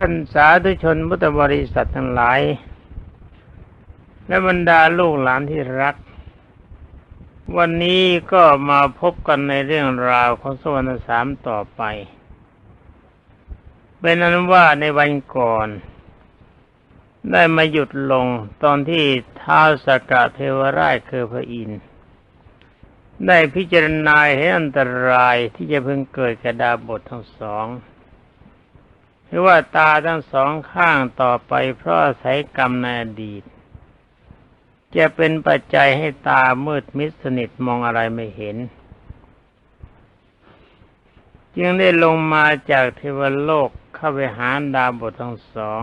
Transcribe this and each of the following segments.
ท่านสาธุชนพุทธบริษัททั้งหลาย และบรรดาลูกหลานที่รัก วันนี้ก็มาพบกันในเรื่องราวของสวรรค์สามต่อไป เป็นนั้นว่าในวันก่อน ได้มาหยุดลงตอนที่ท้าวสกะเทวราชคือพระอินทร์ได้พิจารณาเห็นอันตรายที่จะเพิ่งเกิดกระดาบททั้งสอง หรือว่าตาทั้งสองข้างต่อไปเพราะอาศัยกรรมในอดีต จะเป็นปัจจัยให้ตามืดมิดสนิทมองอะไรไม่เห็น จึงได้ลงมาจากเทวโลกเข้าไปหาดาบททั้งสอง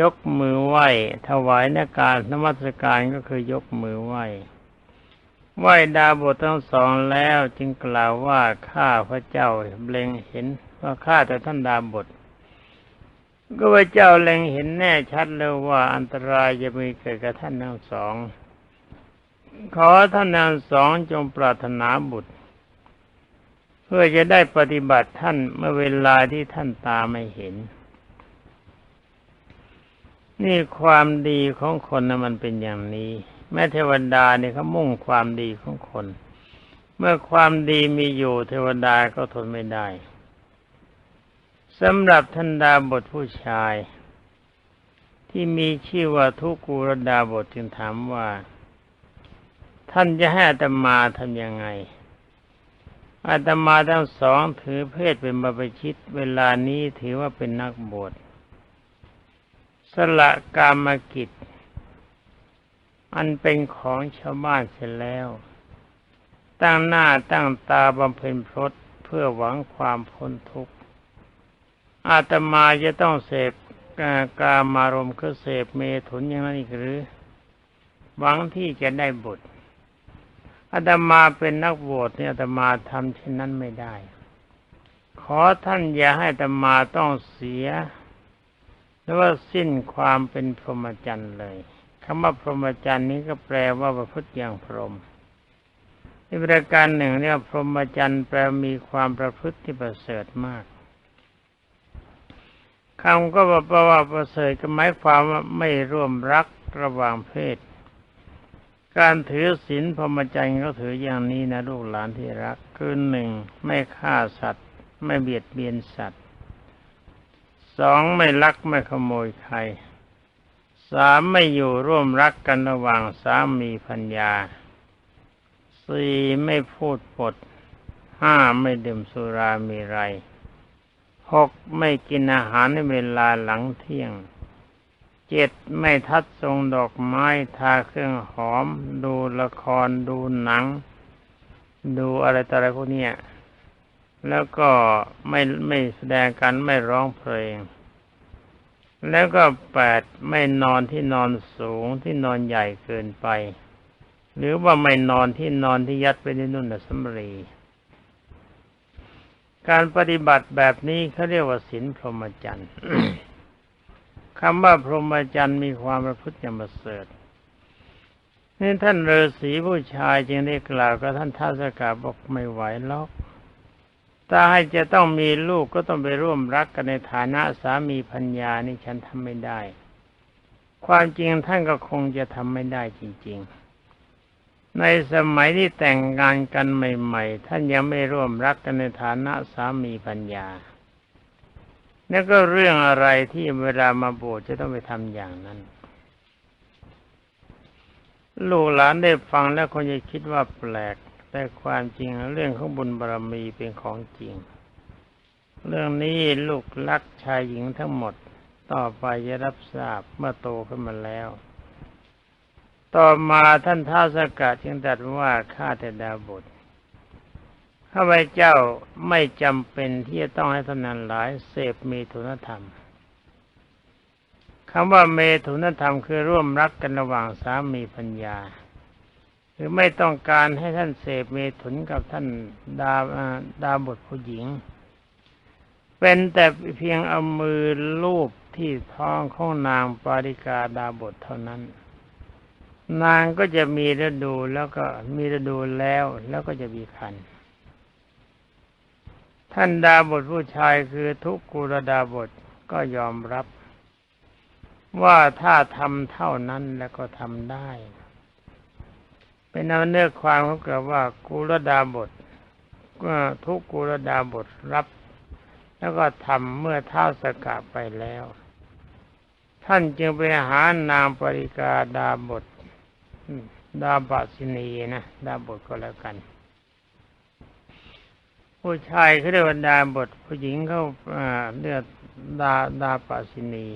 ยกมือไหว้ ถวายนาการนมัสการก็คือยกมือไหว้ไหว้ดาบททั้งสองแล้วจึงกล่าวว่าข้าพระเจ้าเบลงเห็น ว่าข้าแต่ท่านดาบทก็พระเจ้าเล็งเห็นแน่ชัดเลยว่าอันตรายจะมีเกิดกับท่านทั้งสอง ขอท่านทั้งสองจงปรารถนาบุตร เพื่อจะได้ปฏิบัติท่านเมื่อเวลาที่ท่านตาไม่เห็น นี่ความดีของคนนะมันเป็นอย่างนี้ แม้เทวดาเนี่ยเขามุ่งความดีของคน เมื่อความดีมีอยู่เทวดาก็ทนไม่ได้ สำหรับท่านดาบทผู้ชาย ที่มีชื่อว่าทุกูรดาบทจึงถามว่า ท่านจะให้อาตมาทำยังไง อาตมาทั้งสองถือเพศเป็นบาปชิต เวลานี้ถือว่าเป็นนักบวชสละกามกิจ อันเป็นของชาวบ้านเสร็จแล้ว ตั้งหน้าตั้งตาบำเพ็ญพรตเพื่อหวังความพ้นทุกข์ อาตมาจะต้องเสพกามารมณ์คือเสพเมถุนอย่างนั้นอีกหรือ หวังที่จะได้บุตรอาตมาเป็นนักบวชเนี่ยอาตมาทำเช่นนั้นไม่ได้ ขอท่านอย่าให้อาตมาต้องเสียหรือว่าสิ้นความเป็นพรหมจรรย์เลยคำว่าพรหมจรรย์นี้ก็แปลว่าประพฤติอย่างพรหมในประการหนึ่งเนี่ยพรหมจรรย์แปลมีความประพฤติที่ประเสริฐมาก คำก็บอกว่าประเสริฐก็หมายความว่าไม่ร่วมรักระหว่างเพศ การถือศีลพรหมจรรย์ก็ถืออย่างนี้นะลูกหลานที่รัก คือหนึ่งไม่ฆ่าสัตว์ ไม่เบียดเบียนสัตว์สองไม่ลักไม่ขโมยใครสามไม่อยู่ร่วมรักกันระหว่างสามีพัญญาสี่ไม่พูดปดห้าไม่ดื่มสุรามีไร หกไม่กินอาหารในเวลาหลังเที่ยง เจ็ดไม่ทัดทรงดอกไม้ทาเครื่องหอม ดูละครดูหนัง ดูอะไรต่ออะไรพวกนี้แล้วก็ไม่ไม่แสดงกันไม่ร้องเพลง แล้วก็แปดไม่นอนที่นอนสูงที่นอนใหญ่เกินไป หรือว่าไม่นอนที่นอนที่ยัดไปในนุ่นสมรี การปฏิบัติแบบนี้เขาเรียกว่าศีลพรหมจรรย์คำว่าพรหมจรรย์มีความประพฤติย่างประเสริฐนี่ท่านฤาษีผู้ชายจึงได้กล่าวกับท่านท้าวสกาบอกไม่ไหวหรอกถ้าให้จะต้องมีลูกก็ต้องไปร่วมรักกันในฐานะสามีพัญญานี่ฉันทำไม่ได้ ความจริงท่านก็คงจะทำไม่ได้จริง ๆ ในสมัยที่แต่งงานกันใหม่ ๆ ท่านยังไม่ร่วมรักกันในฐานะสามีปัญญานี่ก็เรื่องอะไรที่เวลามาบวชจะต้องไปทำอย่างนั้น ลูกหลานได้ฟังแล้วคงจะคิดว่าแปลก แต่ความจริงเรื่องของบุญบารรมีเป็นของจริง เรื่องนี้ลูกรักชายหญิงทั้งหมด ต่อไปจะรับทราบเมื่อโตขึ้นมาแล้ว ต่อมาท่านท้าสกัดจึงตรัสว่าข้าแต่ดาบทข้าพเจ้าไม่จำเป็นที่จะต้องให้ท่านนั้นหลายเสพเมถุนธรรมคำว่าเมถุนธรรมคือร่วมรักกันระหว่างสามีพัญญาคือไม่ต้องการให้ท่านเสพเมถุนกับท่านดาดาบทผู้หญิง เป็นแต่เพียงเอามือลูบที่ท้องของนางปาริกาดาบทเท่านั้น นางก็จะมีฤดูแล้วก็มีฤดูแล้ว แล้วก็จะมีคัน ท่านดาบทผู้ชายคือทุกกุรดาบทก็ยอมรับ ว่าถ้าทำเท่านั้นแล้วก็ทำได้ เป็นเนื้อความเขาเกิดว่ากุรดาบทก็ทุกกุรดาบทรับ แล้วก็ทำเมื่อเท้าสกะไปแล้ว ท่านจึงไปหานางปริกาดาบท ดาบสินีนะดาบทก็แล้วกัน ผู้ชายเขาเรียกว่าดาบทผู้หญิงเขาเรียกดาดาปสินี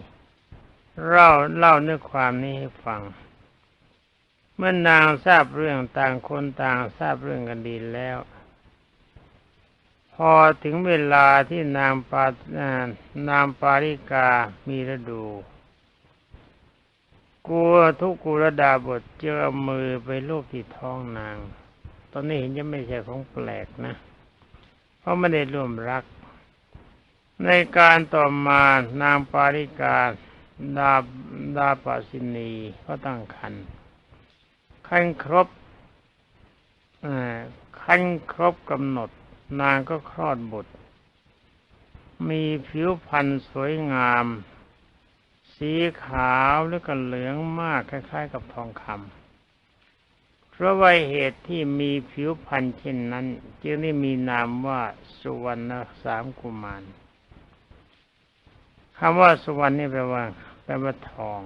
เล่าเล่าเนื้อความนี้ให้ฟัง เมื่อนางทราบเรื่องต่างคนต่างทราบเรื่องกันดีแล้ว พอถึงเวลาที่นางปานางปาริกามีฤดู กลัวทุกกุรดาบทเจอมือไปลูกที่ท้องนาง ตอนนี้เห็นจะไม่ใช่ของแปลกนะ เพราะไม่ได้ร่วมรัก ในการต่อมานางปาริกาดาดาปาสินีก็ตั้งคันคันครบคันครบกำหนด นางก็คลอดบุตร มีผิวพรรณสวยงาม สีขาวแล้วก็เหลืองมากคล้าย ๆ กับทองคำเพราะว่าเหตุที่มีผิวพรรณเช่นนั้น จึงได้มีนามว่าสุวรรณสามกุมารคำว่าสุวรรณนี่แปลว่าแปลว่าทอง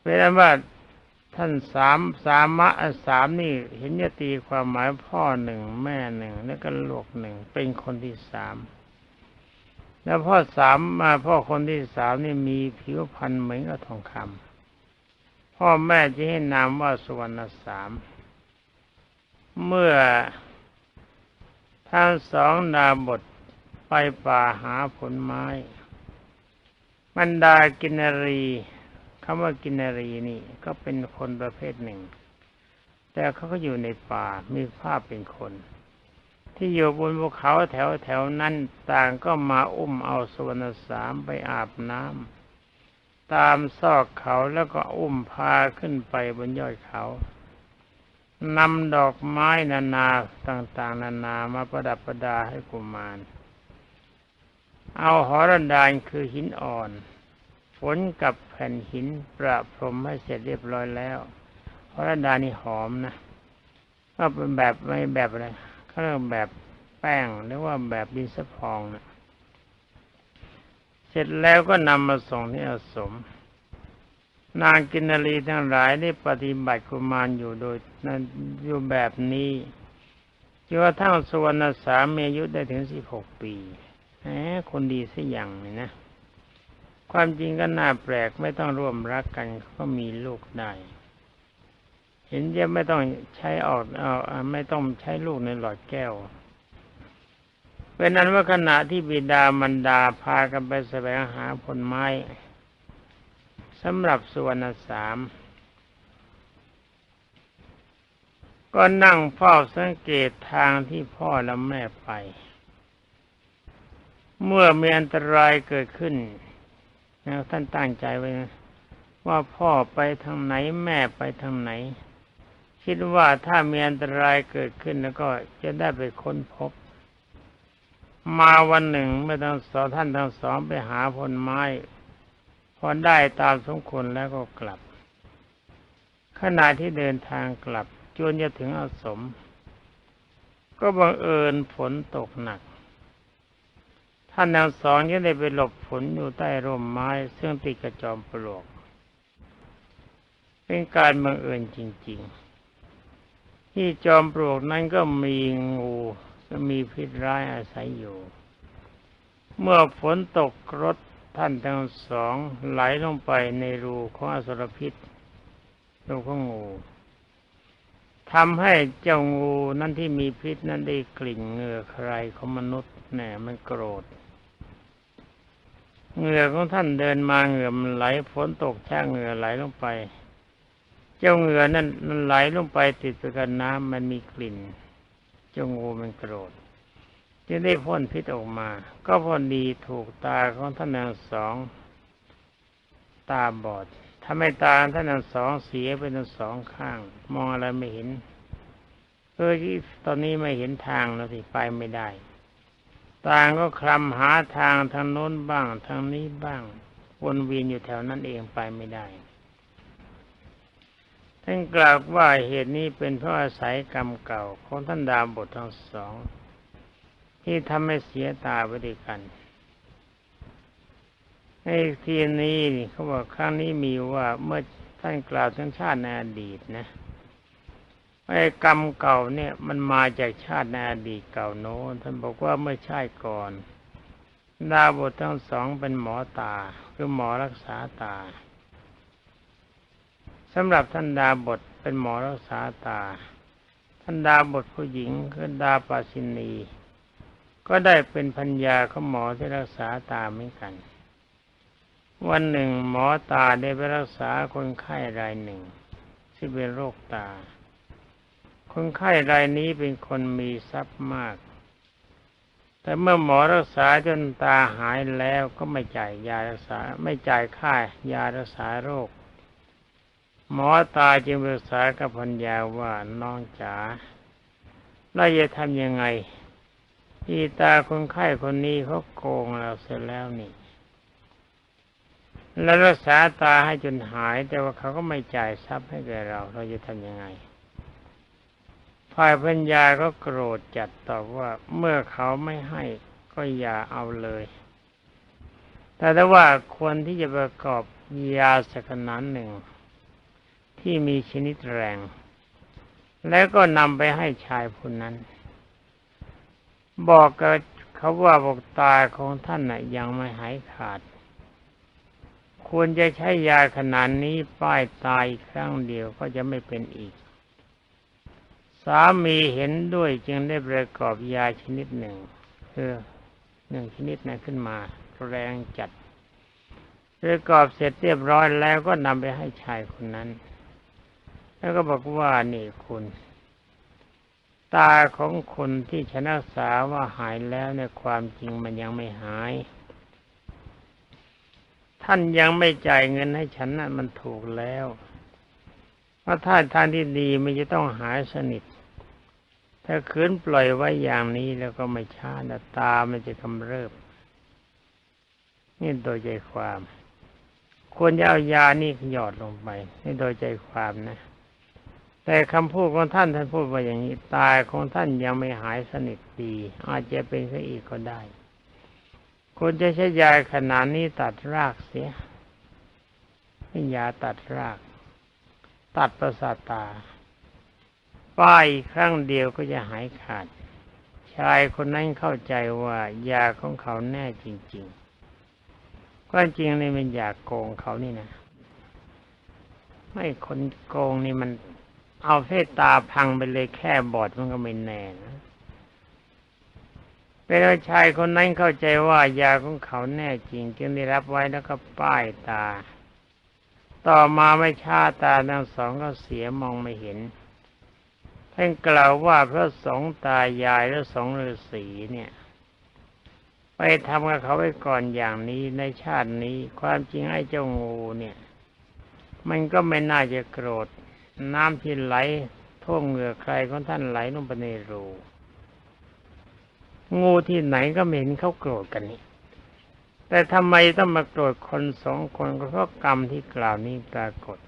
เป็นว่าท่านสามสามะสามนี่เห็นจะตีความหมายพ่อหนึ่งแม่หนึ่งแล้วก็ลูกหนึ่งเป็นคนที่สาม แล้วพ่อสามมาพ่อคนที่สามนี่มีผิวพรรณเหมือนกับทองคำพ่อแม่จะให้นามว่าสุวรรณสาม เมื่อทั้งสองนาบทไปป่าหาผลไม้บรรดากินรีคำว่ากินรีนี่ ก็เป็นคนประเภทหนึ่ง แต่เขาก็อยู่ในป่ามีภาพเป็นคน ที่อยู่บนภูเขาแถวแถวนั้นต่างก็มาอุ้มเอาสวรรสามไปอาบน้ำตามซอกเขาแล้วก็อุ้มพาขึ้นไปบนยอดเขานำดอกไม้นานาต่างๆ นานามาประดับประดาให้กุมาร เอาหอรดานคือหินอ่อนฝนกับแผ่นหินประพรมให้เสร็จเรียบร้อยแล้วหอรดานี่หอมนะก็เป็นแบบไม่แบบอะไร เขาเรียกแบบแป้งหรือว่าแบบดินสะพองนะเสร็จแล้วก็นำมาส่งที่อาสม นางกินนารีทั้งหลายได้ปฏิบัติกุมารอยู่โดยนั้นอยู่แบบนี้จนกระทั่งสุวรรณสามมีอายุได้ถึงสิบหกปีแหมคนดีสัอย่างนี่นะ ความจริงก็น่าแปลกไม่ต้องร่วมรักกันก็มีลูกได้ เห็นจะไม่ต้องใช้ออกเอาไม่ต้องใช้ลูกในหลอดแก้วเป็นนั้นว่าขณะที่บิดามันดาพากันไปแสวงหาผลไม้สำหรับส่วนสามก็นั่งเฝ้าสังเกตทางที่พ่อและแม่ไป เมื่อมีอันตรายเกิดขึ้นท่านตั้งใจไว้นะว่าพ่อไปทางไหนแม่ไปทางไหน คิดว่าถ้ามีอันตรายเกิดขึ้นแล้วก็จะได้ไปค้นพบ มาวันหนึ่งเมื่อทั้งสองท่านทั้งสองไปหาผลไม้พอได้ตามสมควรแล้วก็กลับ ขณะที่เดินทางกลับจนจะถึงอาสม ก็บังเอิญฝนตกหนัก ท่านทั้งสองยังได้ไปหลบฝนอยู่ใต้ร่มไม้ซึ่งติดกระจอมปลวก เป็นการบังเอิญจริง ๆ ที่จอมปลวกนั้นก็มีงูจะมีพิษร้ายอาศัยอยู่ เมื่อฝนตกรถท่านทั้งสองไหลลงไปในรูของอสรพิษรูของงูทำให้เจ้างูนั้นที่มีพิษนั้นได้กลิ่นเหงื่อใครของมนุษย์แหน่มันโกรธเหงื่อของท่านเดินมาเหงื่อมันไหลฝนตกแช่เหงื่อไหลลงไป เจ้าเหงื่อนั่นมันไหลลงไปติดกับน้ำมันมีกลิ่น เจ้างูมันโกรธจึงได้พ่นพิษออกมา ก็พอดีถูกตาของท่านนางสอง ตาบอดทำให้ตาท่านนางสองเสียไปทั้งสองข้าง มองอะไรไม่เห็นเออที่ตอนนี้ไม่เห็นทางแล้วสิไปไม่ได้ ต่างก็คลำหาทางทางโน้นบ้าง ทางนี้บ้าง วนเวียนอยู่แถวนั้นเองไปไม่ได้ ท่านกล่าวว่าเหตุนี้เป็นเพราะอาศัยกรรมเก่าของท่านดาบททั้งสอง ที่ทำให้เสียตาไปด้วยกันในทีนี้นี่เขาบอกครั้งนี้มีว่าเมื่อท่านกล่าวถึงชาติในอดีตนะไอ้กรรมเก่าเนี่ยมันมาจากชาติในอดีตเก่าโน้นท่านบอกว่าเมื่อชาติก่อนดาบททั้งสองเป็นหมอตา คือหมอรักษาตา สำหรับท่านดาบทเป็นหมอรักษาตา ท่านดาบทผู้หญิงคือดาปาสินี ก็ได้เป็นพัญญาของหมอที่รักษาตาเหมือนกัน วันหนึ่งหมอตาได้ไปรักษาคนไข้รายหนึ่งที่เป็นโรคตา คนไข้รายนี้เป็นคนมีทรัพย์มาก แต่เมื่อหมอรักษาจนตาหายแล้วก็ไม่จ่ายยารักษาไม่จ่ายค่ายารักษาโรค หมอตาจึงปรึกษากับพัญญาว่าน้องจ๋าเราจะทำยังไงที่ตาคนไข้คนนี้เขาโกงเราเสร็จแล้วนี่ แล้วรักษาตาให้จนหาย แต่ว่าเขาก็ไม่จ่ายทรัพย์ให้แกเรา เราจะทำยังไงฝ่ายพัญญาก็โกรธจัดตอบว่าเมื่อเขาไม่ให้ก็อย่าเอาเลย แต่ถ้าว่าควรที่จะประกอบยาสักขนาดหนึ่ง ที่มีชนิดแรง แล้วก็นำไปให้ชายผู้นั้น บอกกับเขาว่าบอกตาของท่านน่ะยังไม่หายขาด ควรจะใช้ยาขนาดนี้ป้ายตายครั้งเดียวก็จะไม่เป็นอีก สามีเห็นด้วยจึงได้ประกอบยาชนิดหนึ่งคือหนึ่งชนิดนั้นขึ้นมา แรงจัดประกอบเสร็จเรียบร้อยแล้วก็นำไปให้ชายคนนั้น แล้วก็บอกว่านี่คุณ ตาของคนที่ชนะสาว่าหายแล้วในความจริงมันยังไม่หาย ท่านยังไม่จ่ายเงินให้ฉันนั่นมันถูกแล้วเพราะถ้าทางที่ดีมันจะต้องหายสนิท ถ้าคืนปล่อยไว้อย่างนี้แล้วก็ไม่ช้านะตามันจะกำเริบนี่โดยใจความ ควรจะเอายานี่หยอดลงไปนี่โดยใจความนะ แต่คำพูดของท่านท่านพูดว่าอย่างนี้ตาของท่านยังไม่หายสนิทดี อาจจะเป็นซะอีกก็ได้ควรจะใช้ยาขนาดนี้ตัดรากเสียนี่ยาตัดราก ตัดประสาทตา ป้ายครั้งเดียวก็จะหายขาด ชายคนนั้นเข้าใจว่ายาของเขาแน่จริงๆความจริงนี่มันอยากโกงเขานี่นะไม่คนโกงนี่มัน เอาเพศตาพังไปเลยแค่บอดมันก็ไม่แน่นะเป็นชายคนนั้นเข้าใจว่ายาของเขาแน่จริง จึงได้รับไว้แล้วก็ป้ายตา ต่อมาไม่ช้าตาทั้งสองก็เสียมองไม่เห็นท่านกล่าวว่าพระสงฆ์ตายายและสองฤาษีเนี่ย ไปทำกับเขาไว้ก่อนอย่างนี้ในชาตินี้ ความจริงไอ้เจ้างูเนี่ย มันก็ไม่น่าจะโกรธ น้ำที่ไหลท่วมเหงื่อใครของท่านไหลลงไปในรูงูที่ไหนก็ไม่เห็นเขาโกรธกันนี่แต่ทำไมต้องมาโกรธคนสองคนก็เพราะกรรมที่กล่าวนี้ปรากฏ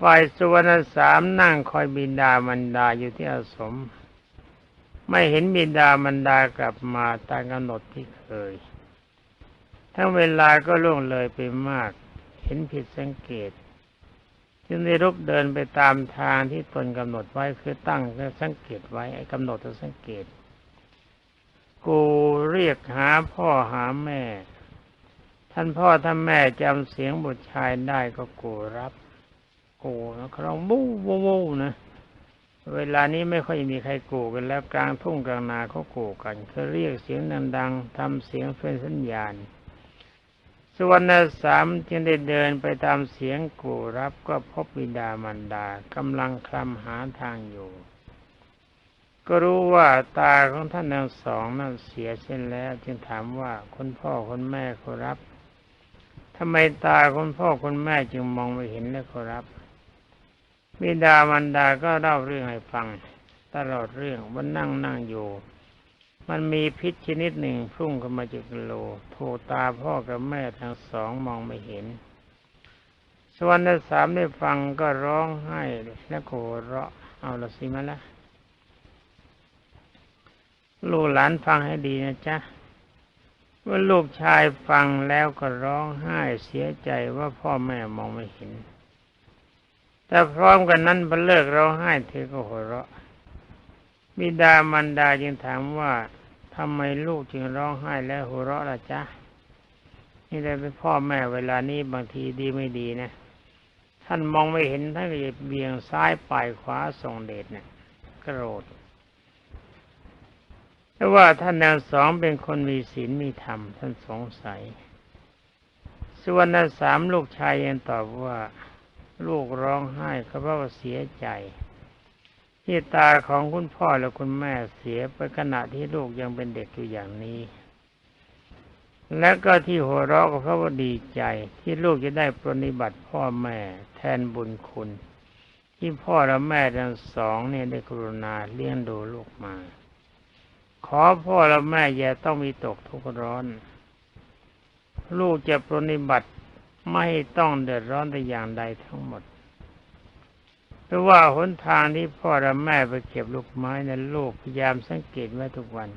ฝ่ายสุวรรณสามนั่งคอยบิดามันดาอยู่ที่อาสม ไม่เห็นบิดามันดากลับมาตามกำหนดที่เคย ทั้งเวลาก็ล่วงเลยไปมาก เห็นผิดสังเกต จึงได้รุกเดินไปตามทางที่ตนกำหนดไว้คือตั้งสังเกตไว้ไอ้กำหนดสังเกต กูเรียกหาพ่อหาแม่ ท่านพ่อท่านแม่จำเสียงบุตรชายได้ก็กูรับกูนะครองบู้บู้บู้นะเวลานี้ไม่ค่อยมีใครกูกันแล้วกลางทุ่งกลางนาเขากูกันเขาเรียกเสียงดังๆทำเสียงเป็นสัญญาณ ส่วนนสามจึงได้เดินไปตามเสียงกูรับก็พบบิดามันดากำลังคลำหาทางอยู่ ก็รู้ว่าตาของท่านทั้งสองนั้นเสียเส้นแล้ว จึงถามว่าคุณพ่อคุณแม่ขอรับทำไมตาคุณพ่อคุณแม่จึงมองไม่เห็นและขอรับบิดามันดาก็เล่าเรื่องให้ฟัง ตลอดเรื่องว่านั่งนั่งอยู่ มันมีพิษชนิดหนึ่งพุ่งเข้ามาจากโลถูกตาพ่อกับแม่ทั้งสองมองไม่เห็น ส่วนที่สามได้ฟังก็ร้องไห้และโกเราะเอาละสิมาละลูกหลานฟังให้ดีนะจ๊ะเมื่อลูกชายฟังแล้วก็ร้องไห้เสียใจว่าพ่อแม่มองไม่เห็น แต่พร้อมกันนั้นพอเลิกร้องไห้เธอก็หัวเราะ บิดามันดาจึงถามว่าทำไมลูกจึงร้องไห้แล้วหัวเราะล่ะจ๊ะ นี่ได้เป็นพ่อแม่เวลานี้บางทีดีไม่ดีนะ ท่านมองไม่เห็นท่านก็จะเบี่ยงซ้ายปลายขวาส่งเดชเนี่ยโกรธแต่ว่าท่านแนวสองเป็นคนมีศีลมีธรรม ท่านสงสัย ส่วนนั้นสามลูกชายยังตอบว่า ลูกร้องไห้ก็เพราะว่าเสียใจ ที่ตาของคุณพ่อและคุณแม่เสียไปขณะที่ลูกยังเป็นเด็กอยู่อย่างนี้ และก็ที่หัวเราะก็เพราะว่าดีใจที่ลูกจะได้ปรนิบัติพ่อแม่แทนบุญคุณ ที่พ่อและแม่ทั้งสองเนี่ยได้กรุณาเลี้ยงดูลูกมา ขอพ่อและแม่อย่าต้องมีตกทุกข์ร้อน ลูกจะปรนิบัติไม่ต้องเดือดร้อนแต่อย่างใดทั้งหมด ราะว่าหนทางที่พ่อและแม่ไปเก็บลูกไม้นั้นลูกพยายามสังเกตไว้ทุกวัน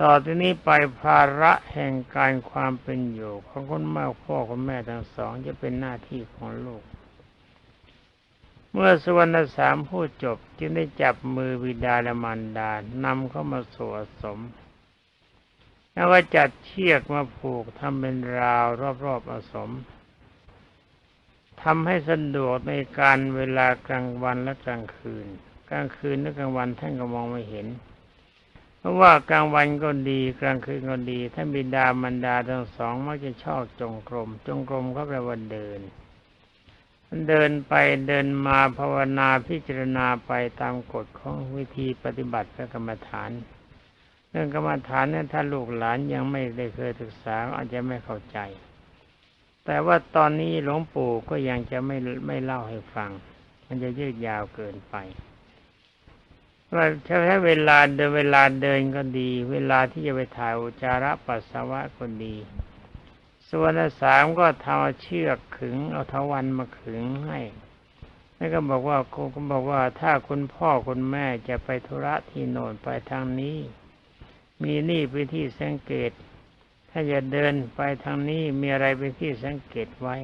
ต่อจากนี้ไปภาระแห่งการความเป็นอยู่ของคนแม่พ่อคุณแม่ทั้งสองจะเป็นหน้าที่ของลูก เมื่อสวรรณสามพูดจบจึงได้จับมือบิดาและมารดานำเข้ามาสวสมแล้วก็จัดเชือกมาผูกทำเป็นราวรอบๆอาสม ทำให้สะดวกในการเวลากลางวันและกลางคืน กลางคืนและกลางวันท่านก็มองไม่เห็น เพราะว่ากลางวันก็ดีกลางคืนก็ดีท่านบิดามารดาทั้งสองมักจะชอบจงกรม จงกรมก็แปลว่าเดิน เดินไปเดินมาภาวนาพิจารณาไปตามกฎของวิธีปฏิบัติพระกรรมฐาน เรื่องกรรมฐานนั้นถ้าลูกหลานยังไม่ได้เคยศึกษาอาจจะไม่เข้าใจ แต่ว่าตอนนี้หลวงปู่ก็ยังจะไม่ไม่เล่าให้ฟัง มันจะยืดยาวเกินไปว่าใช้เวลาเดินเวลาเดินก็ดี เวลาที่จะไปถ่ายอุจาระปัสสาวะก็ดี ส่วนสามก็ทำเชือกขึงเอาทวันมาขึงให้แล้วก็บอกว่าครูก็บอกว่าถ้าคุณพ่อคุณแม่จะไปธุระที่โน่นไปทางนี้ มีนี่เป็นที่สังเกต ถ้าจะเดินไปทางนี้มีอะไรเป็นที่สังเกตไว้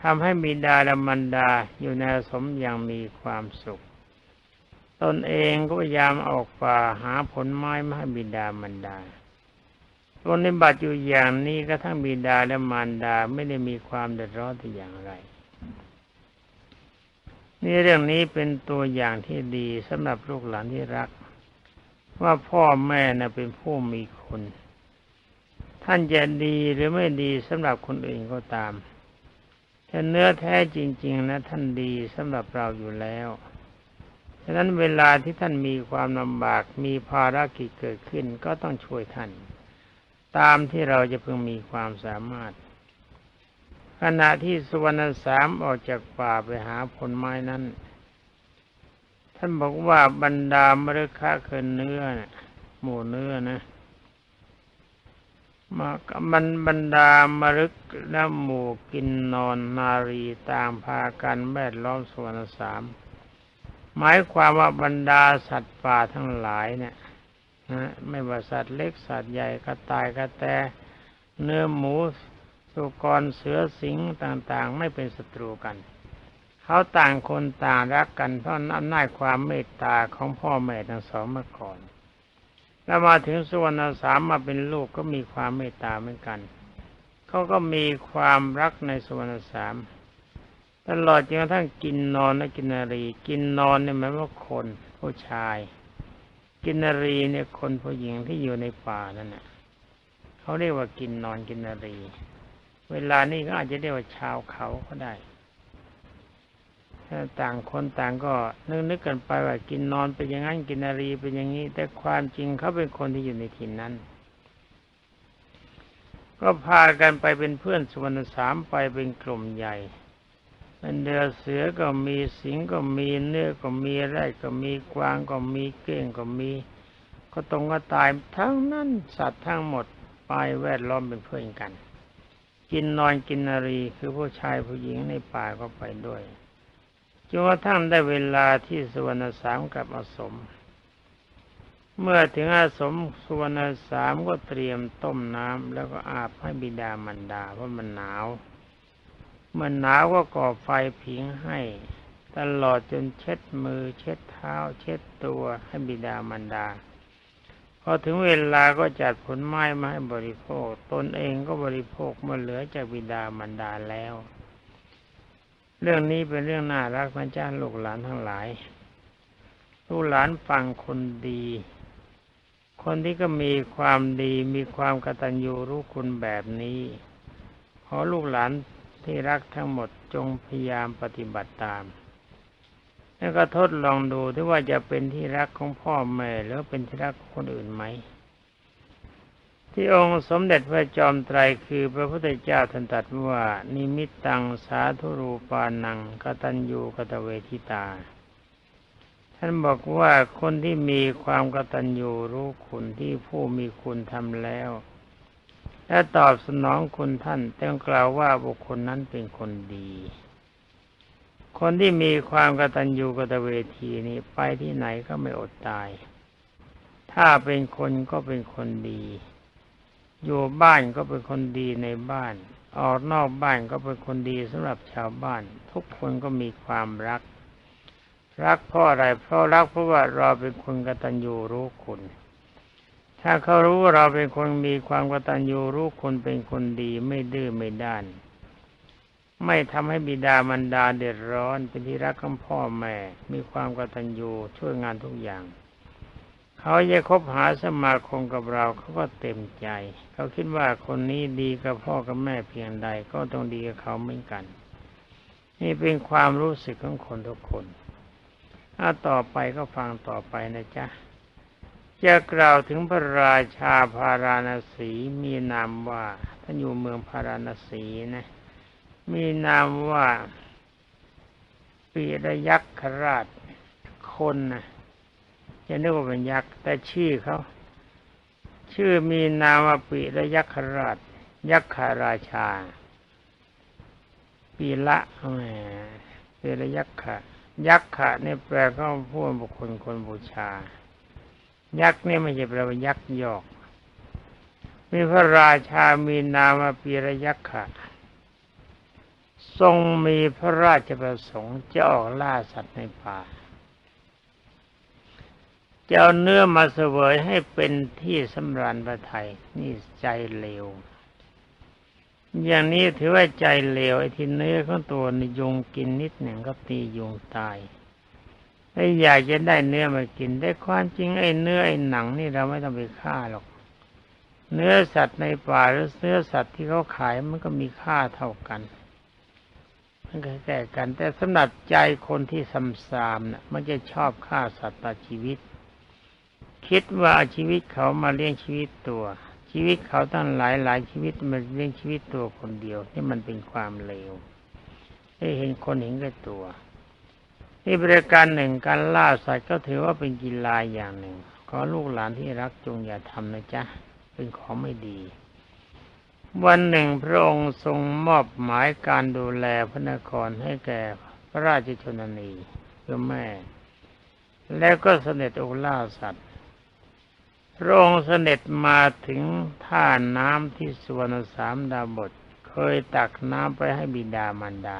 ทำให้บิดาและมารดาอยู่ในสมอย่างมีความสุข ตนเองก็พยายามออกป่าหาผลไม้มาให้บิดามารดาปฏิบัติอยู่อย่างนี้ก็ทั้งบิดาและมารดาไม่ได้มีความเดือดร้อนแต่อย่างไรนี่เรื่องนี้เป็นตัวอย่างที่ดีสำหรับลูกหลานที่รัก ว่าพ่อแม่น่ะเป็นผู้มีคุณ ท่านจะดีหรือไม่ดีสำหรับคนอื่นก็ตามแต่เนื้อแท้จริง ๆ นะ ท่านดีสำหรับเราอยู่แล้วฉะนั้นเวลาที่ท่านมีความลำบากมีภารกิจเกิดขึ้นก็ต้องช่วยท่าน ตามที่เราจะเพิ่งมีความสามารถ ขณะที่สุวรรณสามออกจากป่าไปหาผลไม้นั้น ท่านบอกว่าบรรดามฤคะคือเนื้อหมูเนื้อนะ มากมันบรรดามรึกและหมู่กินนอนนารีต่างพากันแวดล้อมสวนสาม หมายความว่าบรรดาสัตว์ป่าทั้งหลายเนี่ยนะไม่ว่าสัตว์เล็กสัตว์ใหญ่กระต่ายกระแต เนื้อหมูสุกรเสือสิงต่างๆ ไม่เป็นศัตรูกัน เขาต่างคนต่างรักกันเพราะอำนาจความเมตตาของพ่อแม่ทั้งสองมื่อก่อน แล้วมาถึงสุวรรณสามมาเป็นลูกก็มีความเมตตาเหมือนกัน เขาก็มีความรักในสุวรรณสามตลอดจนกระทั่งกินนอนและกินนารี กินนอนเนี่ยหมายว่าคนผู้ชาย กินนารีเนี่ยคนผู้หญิงที่อยู่ในป่านั่นน่ะเขาเรียกว่ากินนอนกินนารี เวลานี้ก็อาจจะเรียกว่าชาวเขาก็ได้ ต่างคนต่างก็นึกนึกกันไปว่ากินนอนเป็นอย่างนั้นกินนารีเป็นอย่างนี้ แต่ความจริงเขาเป็นคนที่อยู่ในถิ่นนั้น ก็พากันไปเป็นเพื่อนสุวรรณสามไปเป็นกลุ่มใหญ่เป็นเดือเสือก็มีสิงก็มีเนื้อก็มีไร่ก็มีกวางก็มีเก้งก็มี ก็ตรงก็ตายทั้งนั้นสัตว์ทั้งหมดไปแวดล้อมเป็นเพื่อนกัน กินนอนกินนารีคือผู้ชายผู้หญิงในป่าก็ไปด้วย นกระทั่งได้เวลาที่สุวรรณสามกับอสม เมื่อถึงอาสมสุวรรณสามก็เตรียมต้มน้ำแล้วก็อาบให้บิดามันดาเพราะมันหนาวมันหนาวก็ก่อไฟผิงให้ ตลอดจนเช็ดมือ เช็ดเท้า เช็ดตัวให้บิดามันดาพอถึงเวลาก็จัดผลไม้มาให้บริโภค ตนเองก็บริโภคเมื่อเหลือจากบิดามันดาแล้ว เรื่องนี้เป็นเรื่องน่ารักนะจ้าลูกหลานทั้งหลาย ลูกหลานฟังคนดี คนที่ก็มีความดีมีความกตัญญูรู้คุณแบบนี้ ขอลูกหลานที่รักทั้งหมดจงพยายามปฏิบัติตาม แล้วก็ทดลองดูที่ว่าจะเป็นที่รักของพ่อแม่หรือเป็นที่รักคนอื่นไหม ที่องค์สมเด็จพระจอมไตรคือพระพุทธเจ้าท่านตรัสว่า นิมิตตังสาธุรูปานังกตัญญูกตเวทิตา ท่านบอกว่าคนที่มีความกตัญญูรู้คุณที่ผู้มีคุณทำแล้ว และตอบสนองคุณท่านต้องกล่าวว่าบุคคลนั้นเป็นคนดี คนที่มีความกตัญญูกตเวทีนี้ไปที่ไหนก็ไม่อดตาย ถ้าเป็นคนก็เป็นคนดี อยู่บ้านก็เป็นคนดีในบ้าน ออกนอกบ้านก็เป็นคนดีสำหรับชาวบ้าน ทุกคนก็มีความรัก รักเพราะอะไรเพราะรักเพราะว่าเราเป็นคนกตัญญูรู้คุณ ถ้าเขารู้ว่าเราเป็นคนมีความกตัญญูรู้คนเป็นคนดีไม่ดื้อไม่ด้าน ไม่ทำให้บิดามารดาเดือดร้อนเป็นที่รักของพ่อแม่ มีความกตัญญูช่วยงานทุกอย่าง เขาจะคบหาสมาคมกับเราเขาก็เต็มใจ เขาคิดว่าคนนี้ดีกับพ่อกับแม่เพียงใดก็ต้องดีกับเขาเหมือนกัน นี่เป็นความรู้สึกของคนทุกคนถ้าต่อไปก็ฟังต่อไปนะจ๊ะจะกล่าวถึงพระราชาพาราณสีมีนามว่าท่านอยู่เมืองพาราณสีนะ มีนามว่าปีระยักษราชคนนะ จะนึกว่าเป็นยักษ์แต่ชื่อเขาชื่อมีนามว่าปีระยักษ์ราช ยักขาราชา ปีละแหมปีระยักษ์ยักษ์ะนี่แปลก็ผู้บุคคลคนบูชา ยักษ์นี่ไม่ใช่แปลว่ายักษ์ยอก มีพระราชามีนามปีระยักษ์ค่ะทรงมีพระราชประสงค์จะออกล่าสัตว์ในป่า จะเอาเนื้อมาเสวยให้เป็นที่สำราญพระไทยนี่ใจเลว อย่างนี้ถือว่าใจเลวไอ้ที่เนื้อของตัวนี่ยุงกินนิดหนึ่งก็ตียุงตายไอ้อยากจะได้เนื้อมากิน ได้ความจริงไอ้เนื้อไอ้หนังนี่เราไม่ต้องไปฆ่าหรอก เนื้อสัตว์ในป่าหรือเนื้อสัตว์ที่เขาขายมันก็มีค่าเท่ากัน มันก็แก่กัน แต่สำหรับใจคนที่ซ้ำซามนะ่ะมันจะชอบฆ่าสัตว์ตัดชีวิต คิดว่าชีวิตเขามาเลี้ยงชีวิตตัว ชีวิตเขาตั้งหลายหลายชีวิตมาเลี้ยงชีวิตตัวคนเดียวนี่มันเป็นความเลวให้เห็นคนเห็นแก่ตัวนี่บริการหนึ่งการล่าสัตว์ก็ถือว่าเป็นกีฬาอย่างหนึ่ง ขอลูกหลานที่รักจงอย่าทำนะจ๊ะ เป็นของไม่ดี วันหนึ่งพระองค์ทรงมอบหมายการดูแลพระนครให้แก่พระราชชนนีคือแม่ แล้วก็เสด็จออกล่าสัตว์ พระองค์เสด็จมาถึงท่าน้ำที่สวนสามดาบท เคยตักน้ำไปให้บิดามารดา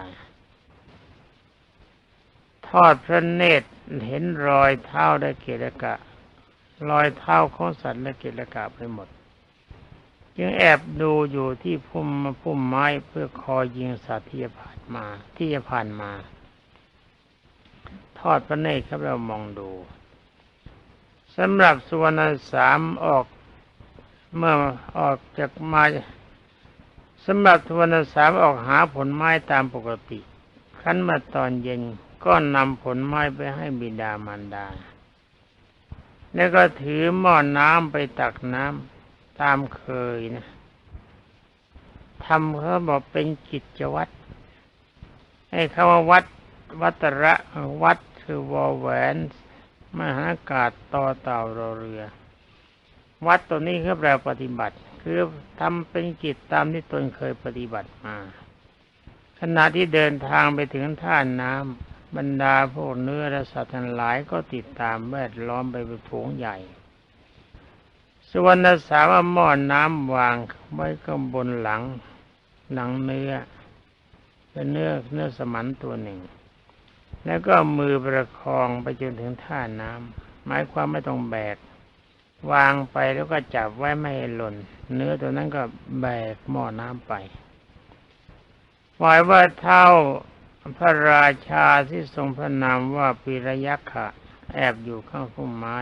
ทอดพระเนตรเห็นรอยเท้าได้เกลกะ รอยเท้าของสัตว์และเกลกะไปหมด จึงแอบดูอยู่ที่พุ่มพุ่มไม้เพื่อคอยยิงสัตว์ที่จะผ่านมา ที่จะผ่านมา ทอดพระเนตรครับเรามองดู สำหรับสุวรรณสามออกเมื่อออกจากมาสำหรับสุวรรณสามออกหาผลไม้ตามปกติขั้นมาตอนเย็นก็นำผลไม้ไปให้บิดามารดา แล้วก็ถือหม้อนน้ำไปตักน้ำตามเคยนะทำเขาบอกเป็นกิจวัตรให้คำว่าวัดวัตระวัดคือวอแหวน มหากาศต่อเต่ารเรือ วัดตัวนี้คือเราปฏิบัติ คือทำเป็นกิจตามที่ตนเคยปฏิบัติมาขณะที่เดินทางไปถึงท่าน้ำบรรดาพวกเนื้อและสัตว์ทั้งหลายก็ติดตามแวดล้อมไปเป็นฝูงใหญ่ส่วนนัสาวหม้อน้ำวางไว้ก็บนหลัง หลังเนื้อ เป็นเนื้อเนื้อสมันตัวหนึ่ง แล้วก็มือประคองไปจนถึงท่าน้ำหมายความไม่ต้องแบก วางไปแล้วก็จับไว้ไม่ให้หล่น เนื้อตัวนั้นก็แบกหม้อน้ำไปหมายว่าเท่าพระราชาที่ทรงพระนามว่าปิรยักษ์ะแอบอยู่ข้างพุ่มไม้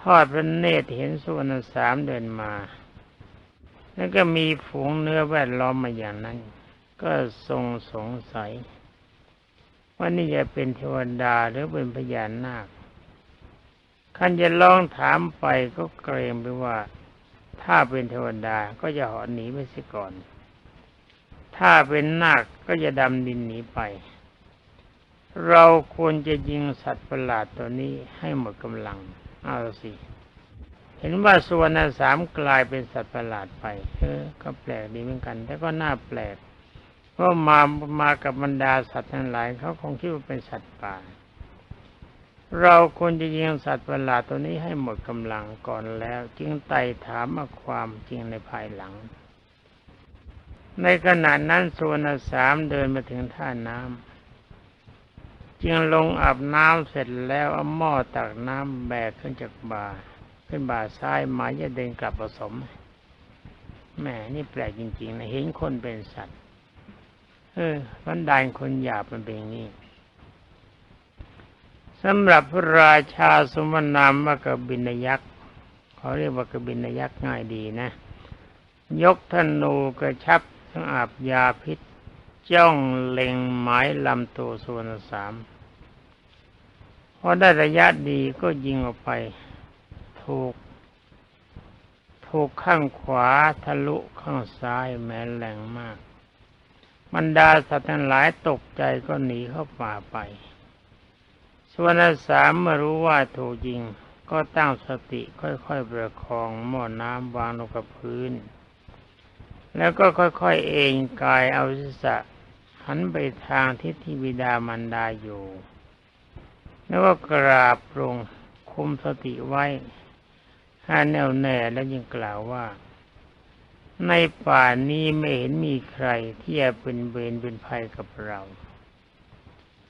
ทอดพระเนตรเห็นสุวรรณสามเดินมา แล้วก็มีฝูงเนื้อแวดล้อมมาอย่างนั้น ก็ทรงสงสัย ว่านี่จะเป็นเทวดาหรือเป็นพญานาคขันจะลองถามไปก็เกรงไปว่า ถ้าเป็นเทวดาก็จะหอหนีไปเสียก่อน ถ้าเป็นนาคก็จะดำดินหนีไป เราควรจะยิงสัตว์ประหลาดตัวนี้ให้หมดกำลังเอาสิเห็นว่าส่วนสามกลายเป็นสัตว์ประหลาดไป เออ ก็แปลกดีเหมือนกัน แต่ก็น่าแปลก เพรามามากับบรรดาสัตว์ทั้งหลายเขาคงคิดว่าเป็นสัตว์ป่า เราควรจะยิงสัตว์ประหลาดตัวนี้ให้หมดกำลังก่อนแล้ว จึงไต่ถามมาความจริงในภายหลัง ในขณะนั้นส่วนสามเดินมาถึงท่าน้ำจึงลงอาบน้ำเสร็จแล้วเอาหม้อตักน้ำแบกขึ้นจากบ่าขึ้นบ่าซ้ายหมายจะเดินกลับผสมแหมนี่แปลกจริงๆนะเห็นคนเป็นสัตว์ ออวันดานคนหยาบมันเป็นอย่างนี้สำหรับพระราชาสมนามว่ากบินยักษ์เขาเรียกว่ากบินยักษ์ง่ายดีนะ ยกธนูกระชับทั้งอาบยาพิษ จ้องเล็งหมายลำตัวส่วนสามพอได้ระยะดีก็ยิงออกไป ถูก ถูกข้างขวาทะลุข้างซ้ายแม้แรงมาก บรรดาสัตว์ทั้งหลายตกใจก็หนีเข้าป่าไป ส่วนสามเมื่อรู้ว่าถูกยิง ก็ตั้งสติค่อยๆประคองหม้อน้ำวางลงกับพื้น แล้วก็ค่อยๆเองกายเอาศีรษะหันไปทางทิศที่บิดามันดาอยู่ แล้วก็กราบลงคุมสติไว้ให้แน่วแน่แล้วยังกล่าวว่า ในป่านี้ไม่เห็นมีใครที่จะเป็นเวรเป็นภัยกับเรา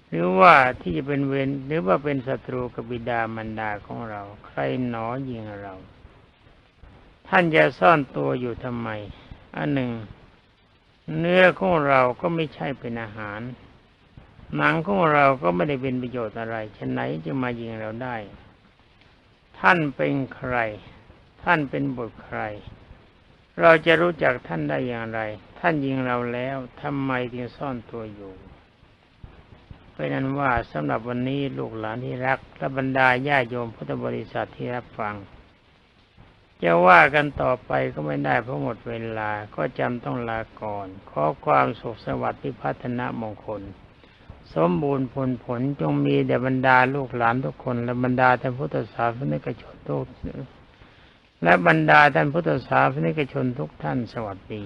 หรือว่าที่จะเป็นเวรหรือว่าเป็นศัตรูกับบิดามารดาของเรา ใครหนอยิงเรา ท่านจะซ่อนตัวอยู่ทำไม อันหนึ่ง เนื้อของเราก็ไม่ใช่เป็นอาหารหนังของเราก็ไม่ได้เป็นประโยชน์อะไรฉะไหนจะมายิงเราได้ ท่านเป็นใคร ท่านเป็นบุตรใคร เราจะรู้จักท่านได้อย่างไร ท่านยิงเราแล้วทำไมจึงซ่อนตัวอยู่เพราะนั้นว่าสำหรับวันนี้ลูกหลานที่รักและบรรดาญาโยมพุทธบริษัทที่รับฟังจะว่ากันต่อไปก็ไม่ได้เพราะหมดเวลาก็จำต้องลาก่อน ขอความสุขสวัสดิ์ที่พัฒนามงคล สมบูรณ์ผลผลจงมีแด่บรรดาลูกหลานทุกคนและบรรดาท่านพุทธศาสนิกชนทุก และบรรดาท่านพุทธศาสนิกชนทุกท่านสวัสดี